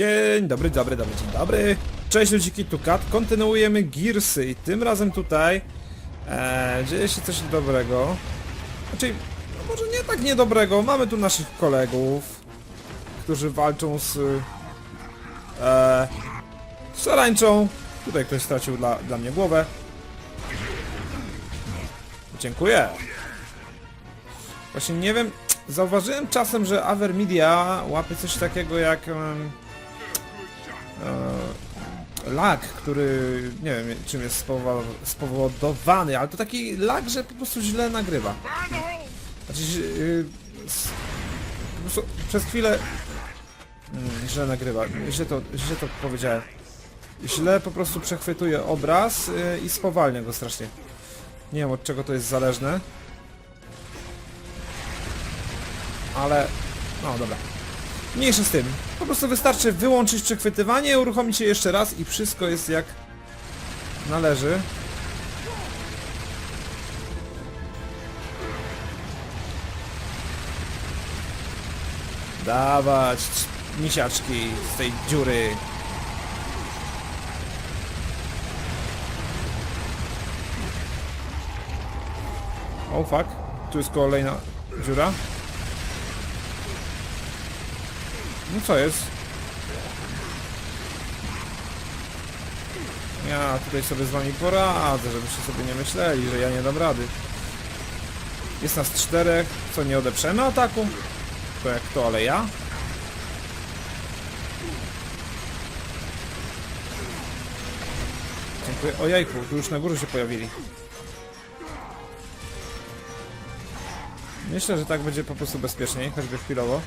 Dzień dobry, dobry, dobry, dzień dobry. Cześć ludziki, tu Kat. Kontynuujemy Gearsy i tym razem tutaj e, dzieje się coś dobrego. Znaczy, no może nie tak niedobrego. Mamy tu naszych kolegów, którzy walczą z e, szarańczą. Tutaj ktoś stracił dla, dla mnie głowę. Dziękuję. Właśnie nie wiem, zauważyłem czasem, że Avermedia łapie coś takiego jak lag, który nie wiem czym jest spowodowany, ale to taki lag, że po prostu źle nagrywa. Znaczy, yy, po prostu przez chwilę mm, źle nagrywa, źle to, źle to powiedziałem. Źle po prostu przechwytuje obraz yy, i spowalnia go strasznie. Nie wiem od czego to jest zależne. Ale... No dobra. Mniejsze z tym. Po prostu wystarczy wyłączyć przechwytywanie, uruchomić je jeszcze raz i wszystko jest jak należy. Dawać misiaczki z tej dziury. O fuck, tu jest kolejna dziura. No co jest? Ja tutaj sobie z wami poradzę, żebyście sobie nie myśleli, że ja nie dam rady. Jest nas czterech, co nie odeprzemy ataku? To jak to, ale ja? Dziękuję. Ojejku, tu już na górze się pojawili. Myślę, że tak będzie po prostu bezpieczniej, choćby chwilowo.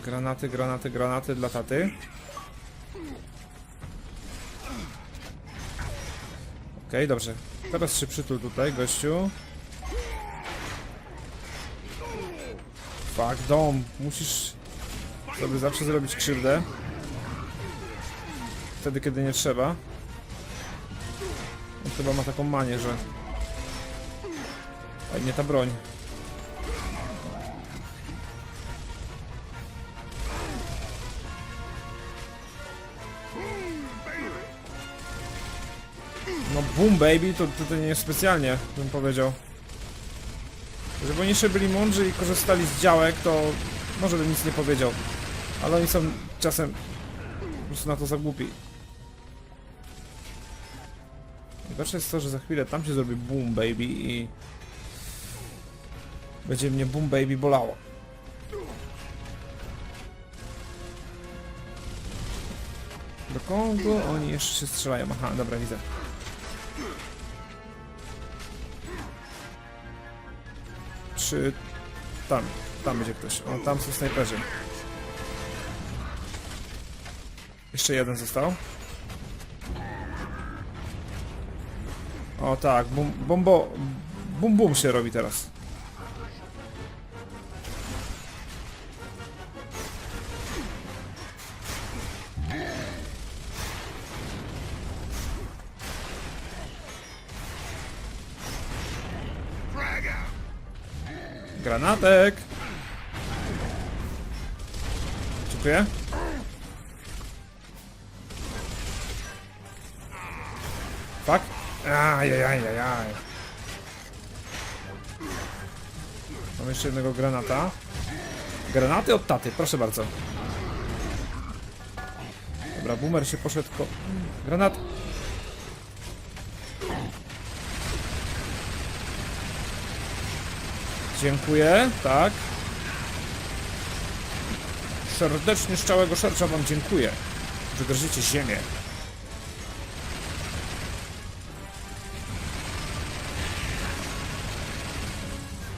Granaty, granaty, granaty dla taty. Okej, dobrze. Teraz się przytul tutaj, gościu. Fuck, dom. Musisz sobie zawsze zrobić krzywdę. Wtedy, kiedy nie trzeba. On chyba ma taką manię, że... Ej, nie ta broń. Boom baby, to tutaj nie specjalnie bym powiedział. Żeby oni jeszcze byli mądrzy i korzystali z działek, to może bym nic nie powiedział. Ale oni są czasem po prostu na to za głupi. Najgorsze jest to, że za chwilę tam się zrobi boom baby i będzie mnie boom baby bolało. Do kogo oni jeszcze się strzelają? Aha, dobra, widzę. Tam, tam będzie ktoś. O, tam są snajperzy. Jeszcze jeden został. O tak, bum, bombo, bum bum się robi teraz. Granatek! Dziękuję. Fuck. Ajajajajaj. Mam jeszcze jednego granata. Granaty od taty, proszę bardzo. Dobra, boomer się poszedł. Granat! Dziękuję, tak. Serdecznie z całego serca wam dziękuję, że drżycie ziemię.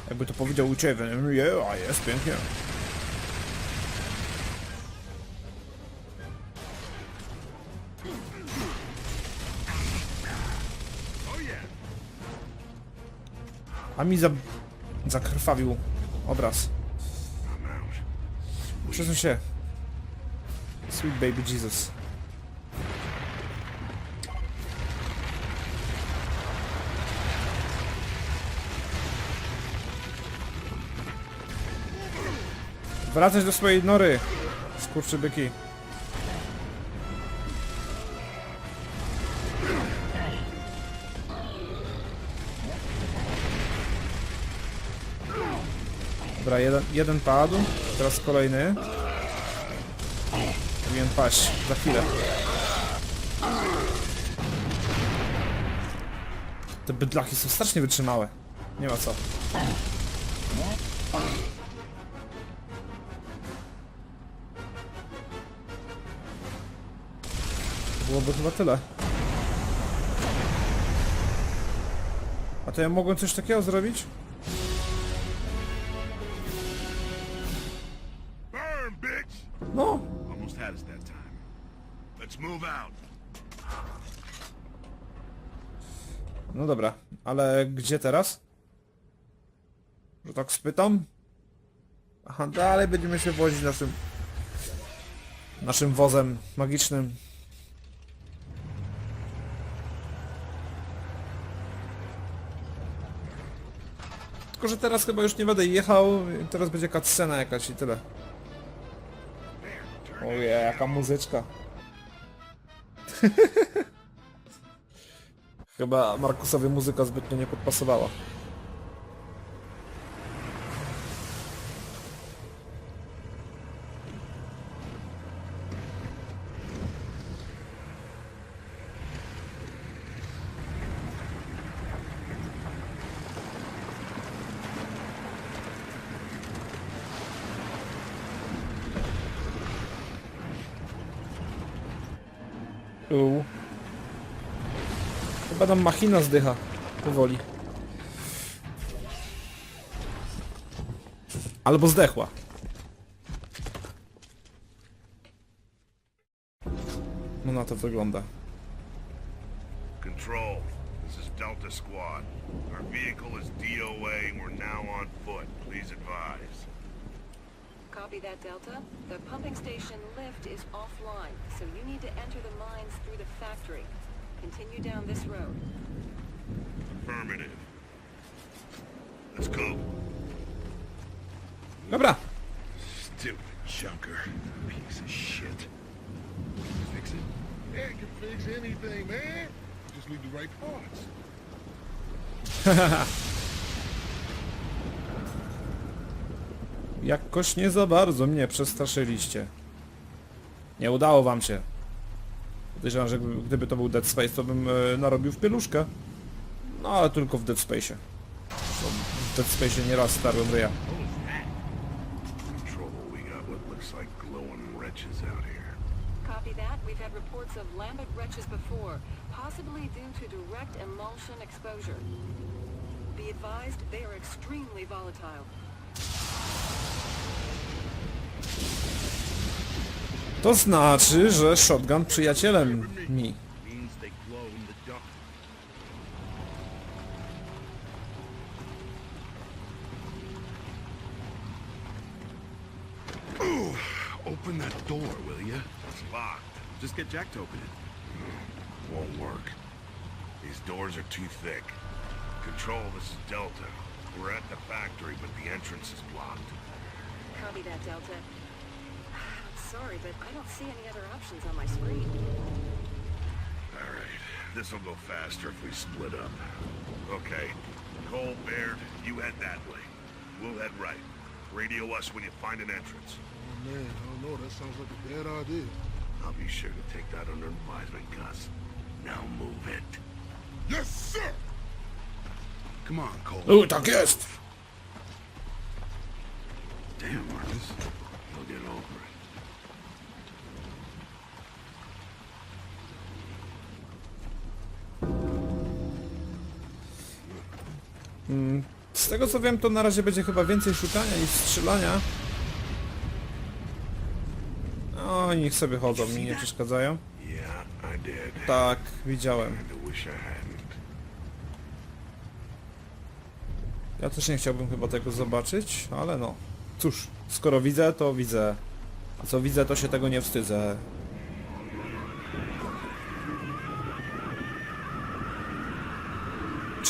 Jakby to powiedział u Ciebie, nie, a jest pięknie. A mi za... zakrwawił obraz. Przesuń się. Sweet baby Jesus. Wracać do swojej nory. Skurczybyki. Dobra, jeden, jeden padł. Teraz kolejny. Powinien paść za chwilę. Te bydlaki są strasznie wytrzymałe. Nie ma co. Byłoby chyba tyle. A to ja mogłem coś takiego zrobić? No, Almost had us that time. Let's move out. no dobra. Ale gdzie teraz? Że tak spytam? Aha, dalej będziemy się wozić naszym... Naszym wozem magicznym. Tylko, że teraz chyba już nie będę jechał, teraz będzie cutscena jakaś i tyle. Ojej, jaka muzyczka. Chyba Markusowi muzyka zbytnio nie podpasowała. Uuu. Chyba tam machina zdycha. Powoli. Albo zdechła. No na to wygląda. Control, this is Delta Squad. Our vehicle is DOA and we're now on foot. Please advise. Copy that, Delta. The pumping station lift is offline, so you need to enter the mines through the factory. Continue down this road. Affirmative. Let's go. Dobra. Stupid junker. Piece of shit. Fix it? Yeah, it can fix anything, man. Just leave the right parts. Jakoś nie za bardzo mnie przestraszyliście. Nie udało wam się. Podejrzewam, że gdyby- to był Dead Space, to bym e, narobił w pieluszkę. No ale tylko w Dead Space'ie. Bo W Dead Space'ie nieraz starłem ryja. Be advised, they are extremely volatile. To znaczy, że shotgun przyjacielem mi. Open that door, will you? It's locked. Just get Jack to open it. Won't work. These doors are too thick. Control, this is Delta. We're at the factory, but the entrance is blocked. Copy that, Delta. I'm sorry, but I don't see any other options on my screen. All right, this'll go faster if we split up. Okay, Cole, Baird, you head that way. We'll head right. Radio us when you find an entrance. Oh man, I don't know. That sounds like a bad idea. I'll be sure to take that under advisement, Gus. Now move it. Yes, sir. Come on, Cole. U, tak jest! Damn, Marcus. You'll get over it. Z tego co wiem, to na razie będzie chyba więcej szukania niż strzelania. O, niech sobie chodzą, mi nie przeszkadzają. Tak, widziałem. Ja też nie chciałbym chyba tego zobaczyć, ale no. Cóż, skoro widzę, to widzę. A co widzę, to się tego nie wstydzę.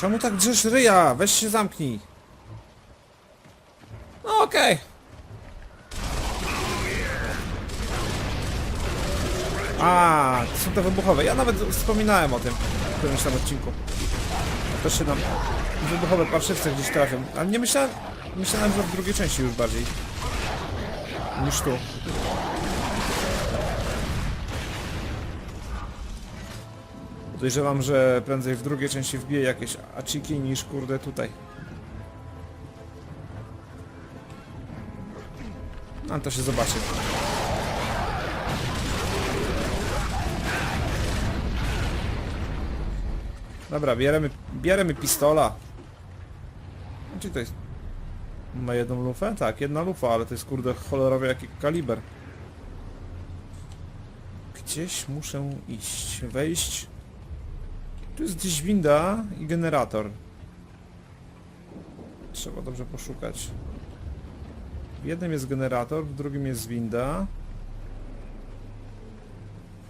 Czemu tak drzesz ryja? Weź się zamknij. No okej. A, to są te wybuchowe. Ja nawet wspominałem o tym w którymś tam odcinku. To się nam wybuchowe parszywce gdzieś trafią. Ale nie myślałem, myślałem, że w drugiej części już bardziej. Niż tu. Podejrzewam, że prędzej w drugiej części wbije jakieś aciki niż kurde tutaj. Ale to się zobaczy. Dobra, bierzemy, bierzemy pistola. Czy to jest... Ma jedną lufę? Tak, jedna lufa, ale to jest kurde cholorowy jaki kaliber. Gdzieś muszę iść, wejść. Tu jest gdzieś winda i generator. Trzeba dobrze poszukać. W jednym jest generator, w drugim jest winda.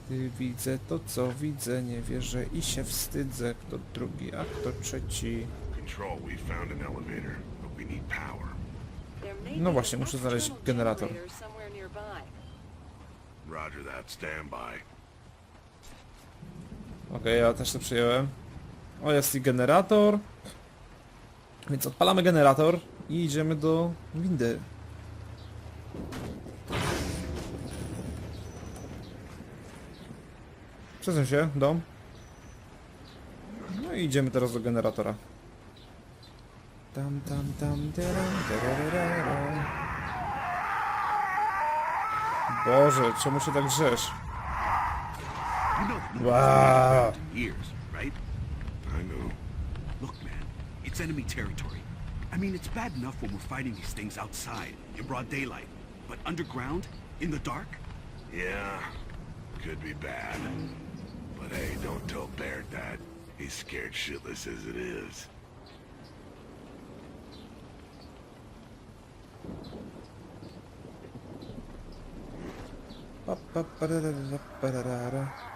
Gdy widzę to co widzę, nie wierzę i się wstydzę. Kto drugi, a kto trzeci. No właśnie, muszę znaleźć generator. Roger that, stand by. Okej, ja też to przyjąłem. O, jest i generator. Więc odpalamy generator i idziemy do windy. Przesuń się, dom. No i idziemy teraz do generatora. Tam, tam, tam, teram, tererera. Boże, czemu się tak grzesz? You know, Wow. years, right? I know. Look, man, it's enemy territory. I mean, it's bad enough when we're fighting these things outside, in broad daylight. But underground, in the dark? Yeah, could be bad. But hey, don't tell Baird that. He's scared shitless as it is. Pa, pa, pararara, pararara.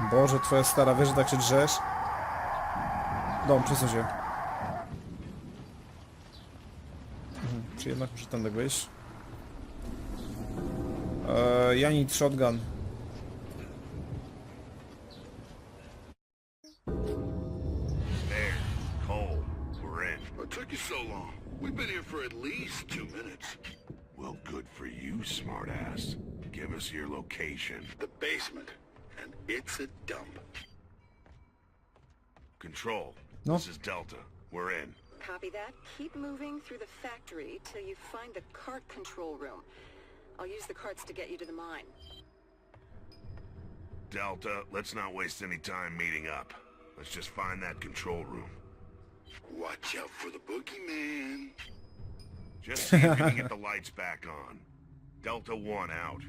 Boże, twoja stara, wiesz, że tak się drzesz? Dom, przesuń się. Mhm, Czy jednak muszę tam wyjść? Eee, ja need shotgun. This is Delta. We're in. Copy that. Keep moving through the factory till you find the cart control room. I'll use the carts to get you to the mine. Delta, let's not waste any time meeting up. Let's just find that control room. Watch out for the boogeyman. Just see if you can get the lights back on. Delta 1 out.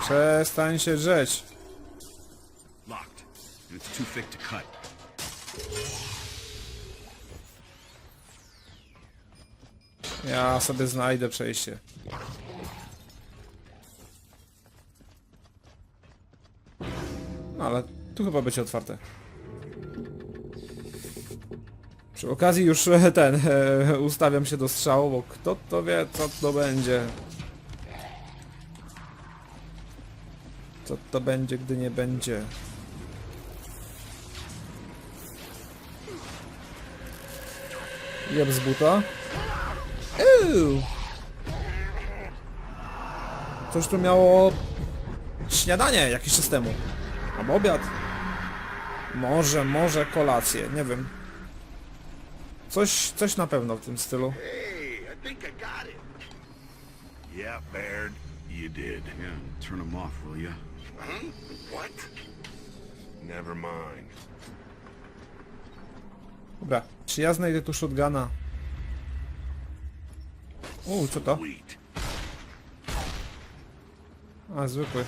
Przestań się drzeć. Locked. And it's too thick to cut. Ja sobie znajdę przejście. No ale tu chyba będzie otwarte. Przy okazji już e, ten, e, ustawiam się do strzału, bo kto to wie, co to będzie. Co to będzie, gdy nie będzie. Jeb z buta. Coś tu miało śniadanie jakiś czas temu. Albo obiad. Może, może kolację, nie wiem. Coś, coś na pewno w tym stylu. Hey, I think I got it. Yeah, Baird, you did. Yeah, turn them off, will ya? Huh? What? Never mind. Dobra, czy ja znajdę tu shotguna? Uuu, co to? Sweet. A, zwykły.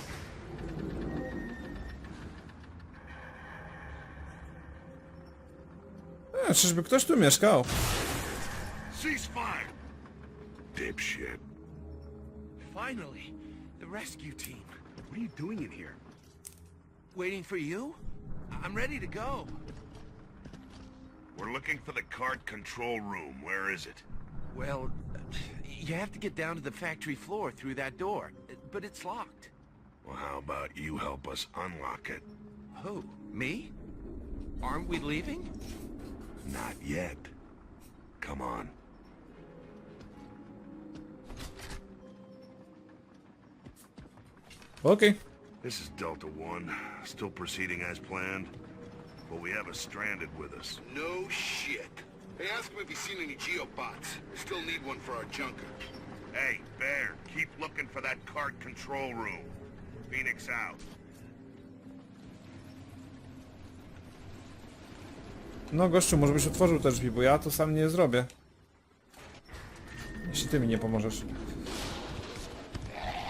E, czyżby ktoś tu mieszkał? Ceasefire! Dipshit. Finally, the rescue team. What are you doing in here? Waiting for you? I'm ready to go. We're looking for the cart control room. Where is it? Well, you have to get down to the factory floor through that door, but it's locked. Well, how about you help us unlock it? Who? Me? Aren't we leaving? Not yet. Come on. Okay. This is Delta One, still proceeding as planned, but we have a stranded with us. No shit. Hey, ask him if he's seen any geobots. Still need one for our junker. Hey, Bear, keep looking for that cart control room. Phoenix out. No gościu, może byś otworzył te drzwi, bo ja to sam nie zrobię. Jeśli ty mi nie pomożesz.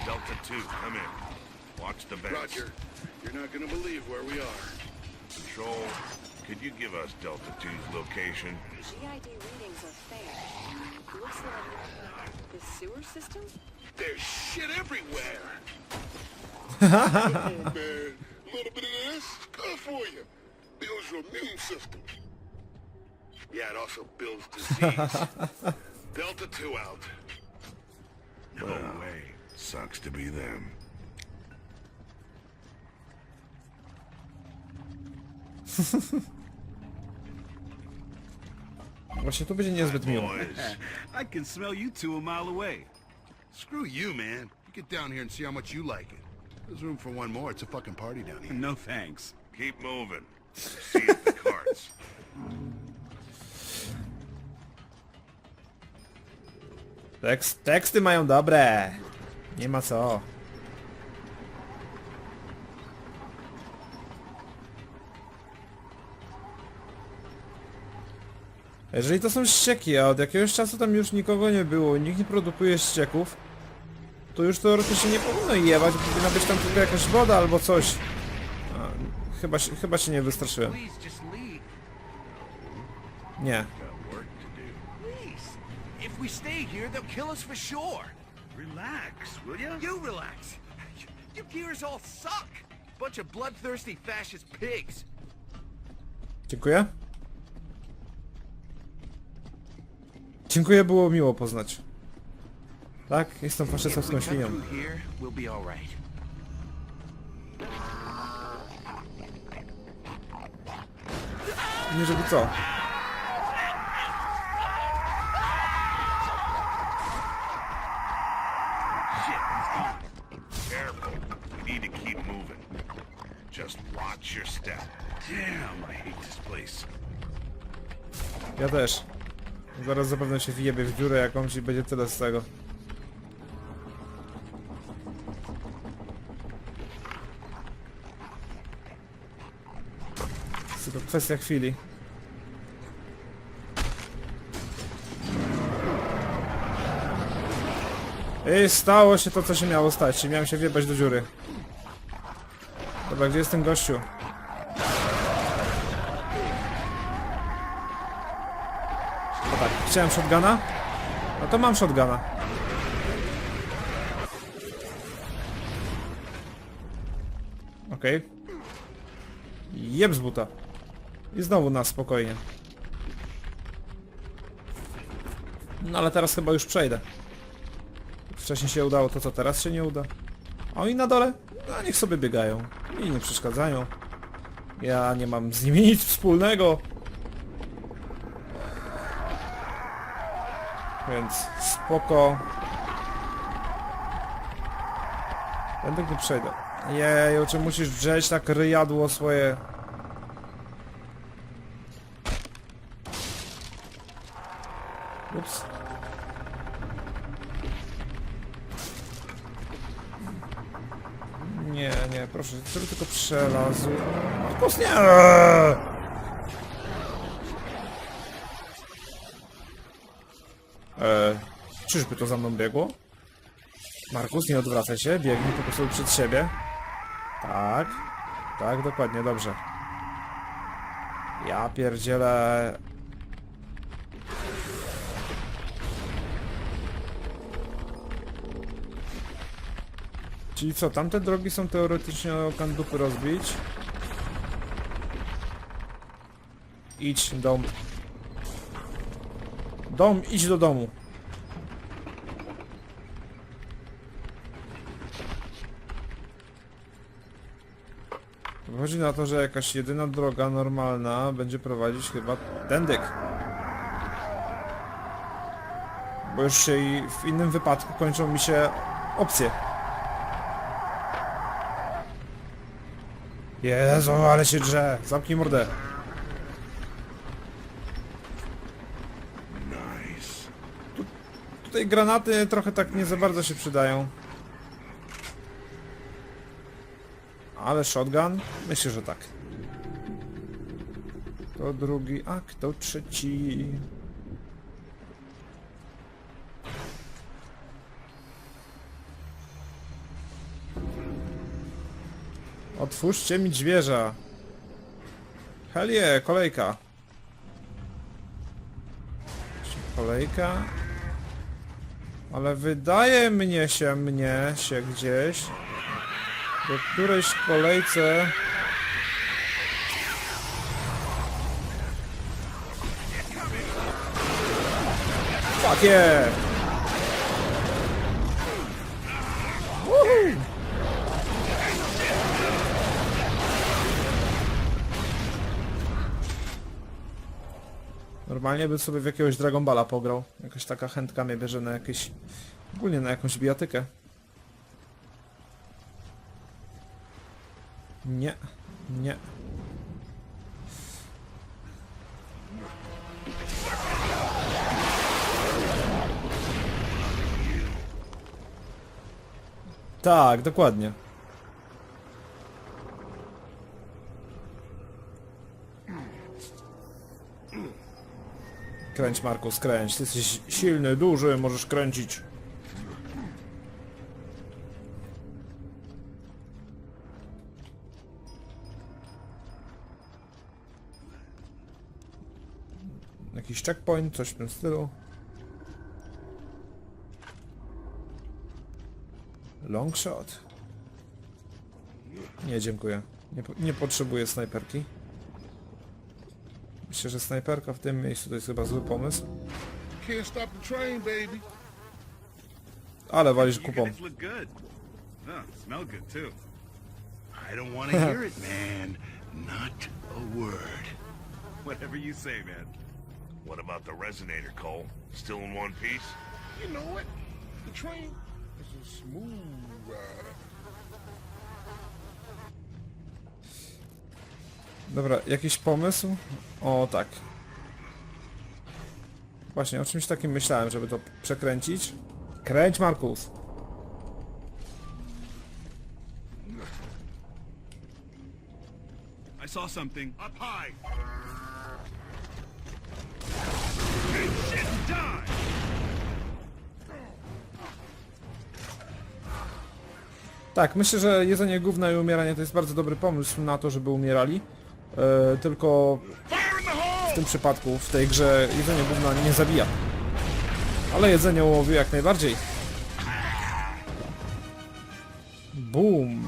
Delta 2, come in. Watch the. Roger. You're not gonna believe where we are. Control, could you give us Delta 2's location? GID readings are faint. Looks like the sewer system? There's shit everywhere. man. A little bit of this, good for you. Builds your immune system. Yeah, it also builds disease. Delta 2 out. No way. Sucks to be them. Właśnie tu będzie niezbyt miło. Boys, I can smell you two a mile away. Screw you, man. You get down here and see how much you like it. There's room for one more. It's a fucking party down here. No thanks. keep moving. See if the carts. Tekst, teksty mają dobre. Nie ma co. Jeżeli to są ścieki, a od jakiegoś czasu tam już nikogo nie było, nikt nie produkuje ścieków, to już teoretycznie nie powinno jebać, powinna być tam tylko jakaś woda albo coś. A, chyba, się- chyba się nie wystraszyłem. Nie. We stay here, they'll kill us for sure. Relax, will ya? You relax. Your gears all suck. Bunch of bloodthirsty fascist pigs. Dziękuję. Dziękuję, było miło poznać. Tak, jestem If we faszystowską świnią. through here, we'll be all right. Nie żeby co. też. Zaraz zapewne się wjebie w dziurę jakąś i będzie tyle z tego. Jest tylko kwestia chwili. I stało się to, co się miało stać. Miałem się wjebać do dziury. Dobra, gdzie jest ten gościu? No tak, chciałem shotguna? No to mam shotguna. Okej. Jeb z buta. I znowu na spokojnie. No ale teraz chyba już przejdę. Wcześniej się udało, to co teraz się nie uda? A oni na dole? No niech sobie biegają. I nie przeszkadzają. Ja nie mam z nimi nic wspólnego. Więc spoko. Będę nie przejdę. Jej, czy musisz drzeć tak ryjadło swoje... Ups. Nie, nie, proszę, żeby tylko przelazł. Markus, nie! Eee, czyżby to za mną biegło? Markus, nie odwracaj się, biegnij po prostu przed siebie. Tak, tak, dokładnie, dobrze. Ja pierdzielę... Czyli co, tamte drogi są teoretycznie kandupy rozbić? Idź, dom. Dom, idź do domu. Wychodzi na to, że jakaś jedyna droga normalna będzie prowadzić chyba tędyk. Bo już się i w innym wypadku kończą mi się opcje. Jezu, ale się drze. Zamknij mordę. Nice. Tutaj granaty trochę tak nie za bardzo się przydają. Ale shotgun? Myślę, że tak. To drugi akt, to trzeci. Otwórzcie mi dźwierza. Helie, kolejka. Kolejka. Ale wydaje mnie się, mnie się gdzieś do którejś kolejce Fuck yeah! Woohoo! Normalnie by sobie w jakiegoś Dragon Balla pograł. Jakaś taka chętka mnie bierze na jakieś... Ogólnie na jakąś bijatykę. Nie. Nie. Tak, dokładnie. Kręć Markus, kręć. Ty jesteś silny, duży, możesz kręcić. Jakiś checkpoint, coś w tym stylu. Long shot. Nie, dziękuję. Nie, po- nie potrzebuję snajperki. Myślę, że snajperka w tym miejscu to jest chyba zły pomysł. Ale walisz kupą. Oh, smell good too. I don't want to hear it, man. Not a word. Whatever you say, man. What about the resonator, Cole? Still in one piece? You know what? The train is a smooth ride. Dobra, jakiś pomysł? O, tak. Właśnie, o czymś takim myślałem, żeby to przekręcić. Kręć, Markus! I saw something. Up high! Shit, die! Tak, myślę, że jedzenie gówna i umieranie to jest bardzo dobry pomysł na to, żeby umierali. E, tylko w tym przypadku, w tej grze, jedzenie gówna nie zabija. Ale jedzenie łowi jak najbardziej. Boom.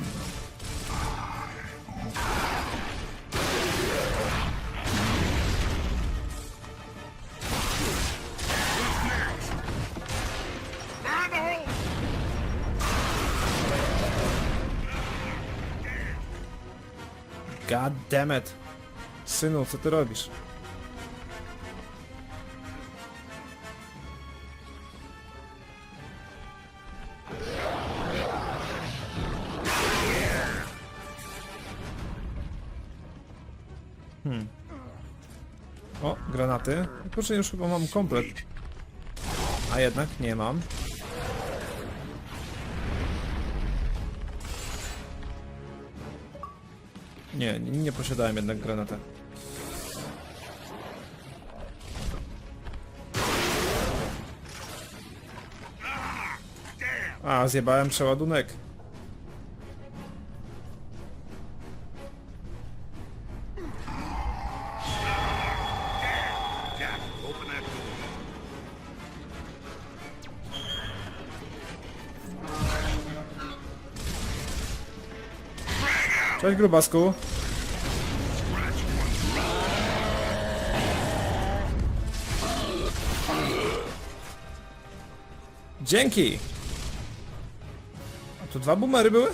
It. Synu, co ty robisz? Hmm. O, granaty. Kurczę, już chyba mam komplet. A jednak nie mam. Nie, nie, posiadałem jednak granata. A, zjebałem przeładunek. Cześć grubasku. Dzięki! A tu dwa boomery były?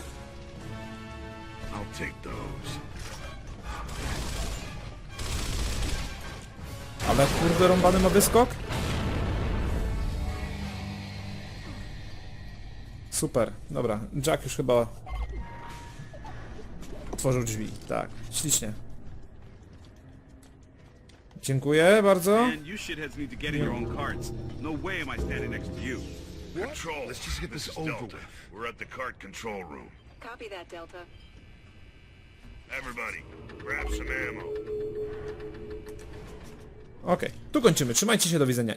Ale kurde rąbany ma wyskok? Super, dobra. Jack już chyba otworzył drzwi. Tak, ślicznie. Dziękuję bardzo. And you shitheads need to get in your own carts. No way am I standing next to you. Control. Let's just get this is over Delta. with. We're at the cart control room. Copy that, Delta. Everybody, grab some ammo. Okej, tu kończymy. Trzymajcie się, do widzenia.